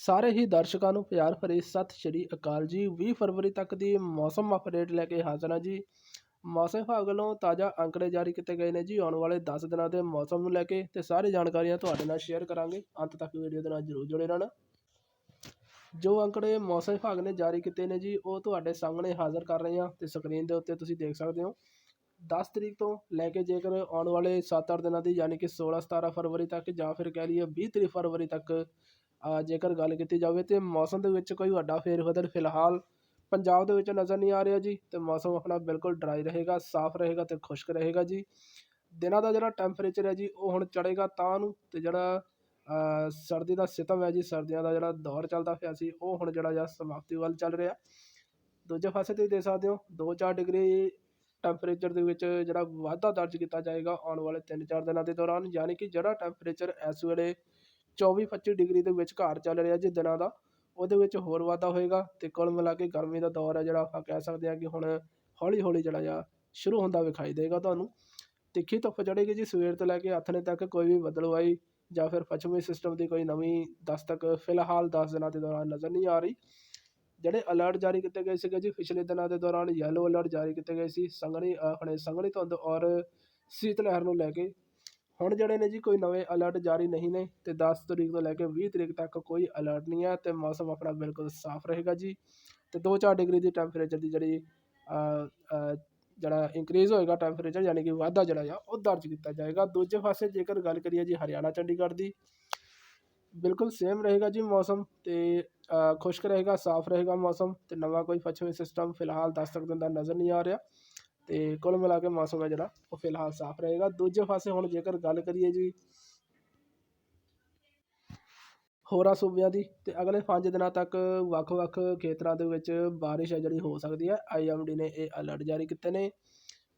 ਸਾਰੇ ਹੀ ਦਰਸ਼ਕਾਂ ਨੂੰ ਪਿਆਰ ਭਰੀ ਸਤਿ ਸ਼੍ਰੀ ਅਕਾਲ ਜੀ। 20 ਫਰਵਰੀ ਤੱਕ ਦੀ ਮੌਸਮ ਅਪਡੇਟ ਲੈ ਕੇ ਹਾਜ਼ਰ ਹਾਂ ਜੀ। ਮੌਸਮ ਵਿਭਾਗ ਵੱਲੋਂ ਤਾਜ਼ਾ ਅੰਕੜੇ ਜਾਰੀ ਕੀਤੇ ਗਏ ਨੇ ਜੀ ਆਉਣ ਵਾਲੇ 10 ਦਿਨਾਂ ਦੇ ਮੌਸਮ ਨੂੰ ਲੈ ਕੇ ਤੇ ਸਾਰੀ ਜਾਣਕਾਰੀਆਂ ਤੁਹਾਡੇ ਨਾਲ ਸ਼ੇਅਰ ਕਰਾਂਗੇ। ਅੰਤ ਤੱਕ ਵੀਡੀਓ ਦੇ ਨਾਲ ਜਰੂਰ ਜੁੜੇ ਰਹਿਣਾ। ਜੋ ਅੰਕੜੇ ਮੌਸਮ ਵਿਭਾਗ ਨੇ ਜਾਰੀ ਕੀਤੇ ਨੇ ਜੀ, ਉਹ ਤੁਹਾਡੇ ਸਾਹਮਣੇ ਹਾਜ਼ਰ ਕਰ ਰਹੇ ਹਾਂ ਤੇ ਸਕਰੀਨ ਦੇ ਉੱਤੇ ਤੁਸੀਂ ਦੇਖ ਸਕਦੇ ਹੋ। 10 ਤਰੀਕ ਤੋਂ ਲੈ ਕੇ ਜੇਕਰ ਆਉਣ ਵਾਲੇ 7-8 ਦਿਨਾਂ ਦੀ, ਯਾਨੀ ਕਿ 16-17 ਫਰਵਰੀ ਤੱਕ ਜਾਂ ਫਿਰ ਕਹਿ ਲਈਏ 20 ਤਰੀਕ ਫਰਵਰੀ ਤੱਕ ਜੇਕਰ ਗੱਲ ਕੀਤੀ ਜਾਵੇ ਤਾਂ ਮੌਸਮ ਦੇ ਵਿੱਚ ਕੋਈ ਵੱਡਾ ਫੇਰ ਫੇਰਬਦਲ ਫਿਲਹਾਲ ਪੰਜਾਬ ਦੇ ਵਿੱਚ ਨਜ਼ਰ ਨਹੀਂ ਆ ਰਿਹਾ ਜੀ ਅਤੇ ਮੌਸਮ ਆਪਣਾ ਬਿਲਕੁਲ ਡਰਾਈ ਰਹੇਗਾ, ਸਾਫ਼ ਰਹੇਗਾ ਅਤੇ ਖੁਸ਼ਕ ਰਹੇਗਾ ਜੀ। ਦਿਨਾਂ ਦਾ ਜਿਹੜਾ ਟੈਂਪਰੇਚਰ ਹੈ ਜੀ, ਉਹ ਹੁਣ ਚੜੇਗਾ ਤਾਂ ਨੂੰ ਅਤੇ ਜਿਹੜਾ ਸਰਦੀ ਦਾ ਸਿਤਮ ਹੈ ਜੀ, ਸਰਦੀਆਂ ਦਾ ਜਿਹੜਾ ਦੌਰ ਚੱਲਦਾ ਪਿਆ ਸੀ, ਉਹ ਹੁਣ ਜਿਹੜਾ ਜਾਂ ਸਮਾਪਤੀ ਵੱਲ ਚੱਲ ਰਿਹਾ। ਦੂਜੇ ਪਾਸੇ ਤੁਸੀਂ ਦੇਖ ਸਕਦੇ ਹੋ 2-4 ਡਿਗਰੀ ਟੈਂਪਰੇਚਰ ਦੇ ਵਿੱਚ ਜਿਹੜਾ ਵਾਧਾ ਦਰਜ ਕੀਤਾ ਜਾਏਗਾ ਆਉਣ ਵਾਲੇ 3-4 ਦਿਨਾਂ ਦੇ ਦੌਰਾਨ, ਯਾਨੀ ਕਿ ਜਿਹੜਾ ਟੈਂਪਰੇਚਰ ਇਸ ਵੇਲੇ 24-25 ਡਿਗਰੀ ਦੇ ਵਿੱਚ ਘਾਰ ਚੱਲ ਰਿਹਾ ਜੀ ਦਿਨਾਂ ਦਾ। ਉਹਦੇ ਵਿੱਚ ਹੋਰ ਵਾਧਾ ਹੋਏਗਾ ਤੇ ਕੁੱਲ ਮਿਲਾ ਕੇ ਗਰਮੀ ਦਾ ਦੌਰ ਹੈ ਜਿਹੜਾ ਆਪਾਂ ਕਹਿ ਸਕਦੇ ਹਾਂ ਕਿ ਹੁਣ ਹੌਲੀ ਹੌਲੀ ਜਿਹੜਾ ਜਾ ਸ਼ੁਰੂ ਹੁੰਦਾ ਵਿਖਾਈ ਦੇਗਾ ਤੁਹਾਨੂੰ। ਤਿੱਖੀ ਧੁੱਪ ਚੜੇਗੀ ਜੀ ਸਵੇਰ ਤੋਂ ਲੈ ਕੇ ਆਥਣੇ ਤੱਕ ਕੋਈ ਵੀ ਬਦਲਵਾਈ ਜਾਂ ਫਿਰ ਪੱਛਮੀ ਸਿਸਟਮ ਦੀ ਕੋਈ ਨਵੀਂ ਦਸਤਕ ਫਿਲਹਾਲ 10 ਦਿਨਾਂ ਦੇ ਦੌਰਾਨ ਨਜ਼ਰ ਨਹੀਂ ਆ ਰਹੀ। ਜਿਹੜੇ ਅਲਰਟ ਜਾਰੀ ਕੀਤੇ ਗਏ ਸੀਗੇ ਜੀ ਪਿਛਲੇ ਦਿਨਾਂ ਦੇ ਦੌਰਾਨ ਯੈਲੋ ਅਲਰਟ ਜਾਰੀ ਕੀਤੇ ਗਏ ਸੀ। ਸੰਘਣੀ ਆਪਣੇ ਸੰਘਣੀ ਧੁੰਦ ਔਰ ਸੀਤ ਲਹਿਰ ਨੂੰ ਲੈ ਕੇ ਹੁਣ ਜਿਹੜੇ ਨੇ ਜੀ ਕੋਈ ਨਵੇਂ ਅਲਰਟ ਜਾਰੀ ਨਹੀਂ ਨੇ ਤੇ 10 ਤਰੀਕ ਤੋਂ ਲੈ ਕੇ 20 ਤਰੀਕ ਤੱਕ ਕੋਈ ਅਲਰਟ ਨਹੀਂ ਹੈ ਤੇ ਮੌਸਮ ਆਪਣਾ ਬਿਲਕੁਲ ਸਾਫ਼ ਰਹੇਗਾ ਜੀ। ਤੇ 2-4 ਡਿਗਰੀ ਦੀ ਟੈਂਪਰੇਚਰ ਦੀ ਜਿਹੜੀ ਜਿਹੜਾ ਇਨਕਰੀਜ਼ ਹੋਏਗਾ ਟੈਂਪਰੇਚਰ ਯਾਨੀ ਕਿ ਵਾਧਾ ਜਿਹੜਾ ਆ ਉਹ ਦਰਜ ਕੀਤਾ ਜਾਏਗਾ। ਦੂਜੇ ਪਾਸੇ ਜੇਕਰ ਗੱਲ ਕਰੀਏ ਜੀ ਹਰਿਆਣਾ ਚੰਡੀਗੜ੍ਹ ਦੀ, ਬਿਲਕੁਲ ਸੇਮ ਰਹੇਗਾ ਜੀ ਮੌਸਮ ਤੇ ਖੁਸ਼ਕ ਰਹੇਗਾ, ਸਾਫ਼ ਰਹੇਗਾ ਮੌਸਮ ਤੇ ਨਵਾਂ ਕੋਈ ਪੱਛਮੀ ਸਿਸਟਮ ਫਿਲਹਾਲ 10 ਤੱਕ ਦਾ ਨਜ਼ਰ ਨਹੀਂ ਆ ਰਿਹਾ। ਅਤੇ ਕੁੱਲ ਮਿਲਾ ਕੇ ਮੌਸਮ ਹੈ ਜਿਹੜਾ ਉਹ ਫਿਲਹਾਲ ਸਾਫ਼ ਰਹੇਗਾ। ਦੂਜੇ ਪਾਸੇ ਹੁਣ ਜੇਕਰ ਗੱਲ ਕਰੀਏ ਜੀ ਹੋਰਾਂ ਸੂਬਿਆਂ ਦੀ, ਤੇ ਅਗਲੇ 5 ਦਿਨਾਂ ਤੱਕ ਵੱਖ-ਵੱਖ ਖੇਤਰਾਂ ਦੇ ਵਿੱਚ ਬਾਰਿਸ਼ ਹੈ ਜਿਹੜੀ ਹੋ ਸਕਦੀ ਹੈ। ਆਈਐਮਡੀ ਨੇ ਇਹ ਅਲਰਟ ਜਾਰੀ ਕੀਤੇ ਨੇ।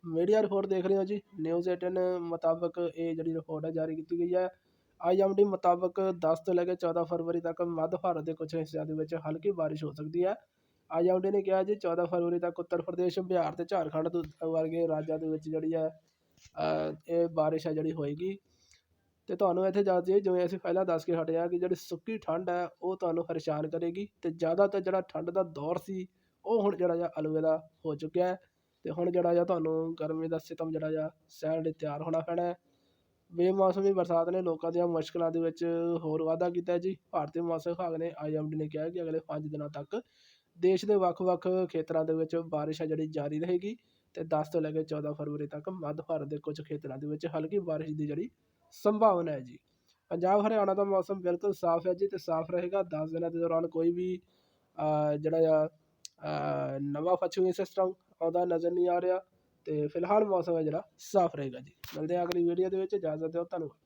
ਮੀਡੀਆ ਰਿਪੋਰਟ ਦੇਖ ਰਹੇ ਹੋ ਜੀ। ਨਿਊਜ਼ 18 ਮੁਤਾਬਕ ਇਹ ਜਿਹੜੀ ਰਿਪੋਰਟ ਹੈ ਜਾਰੀ ਕੀਤੀ ਗਈ ਹੈ। ਆਈਐਮਡੀ ਮੁਤਾਬਕ 10 ਤੋਂ ਲੈ ਕੇ 14 ਫਰਵਰੀ ਤੱਕ ਮੱਧ ਭਾਰਤ ਦੇ ਕੁਝ ਹਿੱਸਿਆਂ ਦੇ ਵਿੱਚ ਹਲਕੀ ਬਾਰਿਸ਼ ਹੋ ਸਕਦੀ ਹੈ। ਆਈਐਮਡੀ ਨੇ ਕਿਹਾ ਜੀ 14 ਫਰਵਰੀ ਤੱਕ ਉੱਤਰ ਪ੍ਰਦੇਸ਼, ਬਿਹਾਰ ਅਤੇ ਝਾਰਖੰਡ ਵਰਗੇ ਰਾਜਾਂ ਦੇ ਵਿੱਚ ਜਿਹੜੀ ਹੈ ਇਹ ਬਾਰਿਸ਼ ਹੈ ਜਿਹੜੀ ਹੋਏਗੀ। ਅਤੇ ਤੁਹਾਨੂੰ ਇੱਥੇ ਦੱਸ ਦਈਏ, ਜਿਵੇਂ ਅਸੀਂ ਪਹਿਲਾਂ ਦੱਸ ਕੇ ਹਟੇ ਹਾਂ ਕਿ ਜਿਹੜੀ ਸੁੱਕੀ ਠੰਡ ਹੈ, ਉਹ ਤੁਹਾਨੂੰ ਪਰੇਸ਼ਾਨ ਕਰੇਗੀ। ਤੇ ਜ਼ਿਆਦਾਤਰ ਜਿਹੜਾ ਠੰਡ ਦਾ ਦੌਰ ਸੀ, ਉਹ ਹੁਣ ਜਿਹੜਾ ਜਿਹਾ ਅਲਵਿਦਾ ਹੋ ਚੁੱਕਿਆ ਹੈ। ਤੇ ਹੁਣ ਜਿਹੜਾ ਜਿਹਾ ਤੁਹਾਨੂੰ ਗਰਮੀ ਦਾ ਸਿਤਮ ਜਿਹੜਾ ਜਿਹਾ ਸਹਿਣ ਲਈ ਤਿਆਰ ਹੋਣਾ ਪੈਣਾ ਹੈ। ਬੇਮੌਸਮੀ ਬਰਸਾਤ ਨੇ ਲੋਕਾਂ ਦੀਆਂ ਮੁਸ਼ਕਲਾਂ ਦੇ ਵਿੱਚ ਹੋਰ ਵਾਧਾ ਕੀਤਾ ਜੀ। ਭਾਰਤੀ ਮੌਸਮ ਵਿਭਾਗ ਨੇ ਆਈਐਮਡੀ ਨੇ ਕਿਹਾ ਕਿ ਅਗਲੇ 5 ਦਿਨਾਂ ਤੱਕ ਦੇਸ਼ ਦੇ ਵੱਖ-ਵੱਖ ਖੇਤਰਾਂ ਦੇ ਵਿੱਚ ਬਾਰਿਸ਼ ਹੈ ਜਿਹੜੀ ਜਾਰੀ ਰਹੇਗੀ ਅਤੇ ਦਸ ਤੋਂ ਲੈ ਕੇ 14 ਫਰਵਰੀ ਤੱਕ ਮੱਧ ਭਾਰਤ ਦੇ ਕੁਝ ਖੇਤਰਾਂ ਦੇ ਵਿੱਚ ਹਲਕੀ ਬਾਰਿਸ਼ ਦੀ ਜਿਹੜੀ ਸੰਭਾਵਨਾ ਹੈ ਜੀ। ਪੰਜਾਬ, ਹਰਿਆਣਾ ਦਾ ਮੌਸਮ ਬਿਲਕੁਲ ਸਾਫ਼ ਹੈ ਜੀ ਅਤੇ ਸਾਫ਼ ਰਹੇਗਾ। ਦਸ ਦਿਨਾਂ ਦੇ ਦੌਰਾਨ ਕੋਈ ਵੀ ਜਿਹੜਾ ਆ ਨਵਾਂ ਪੱਛਮੀ ਸਿਸਟਮ ਆਉਂਦਾ, ਨਜ਼ਰ ਨਹੀਂ ਆ ਰਿਹਾ ਅਤੇ ਫਿਲਹਾਲ ਮੌਸਮ ਹੈ ਜਿਹੜਾ ਸਾਫ਼ ਰਹੇਗਾ ਜੀ। ਮਿਲਦੇ ਹਾਂ ਅਗਲੀ ਵੀਡੀਓ ਦੇ ਵਿੱਚ। ਇਜਾਜ਼ਤ ਦਿਓ, ਧੰਨਵਾਦ।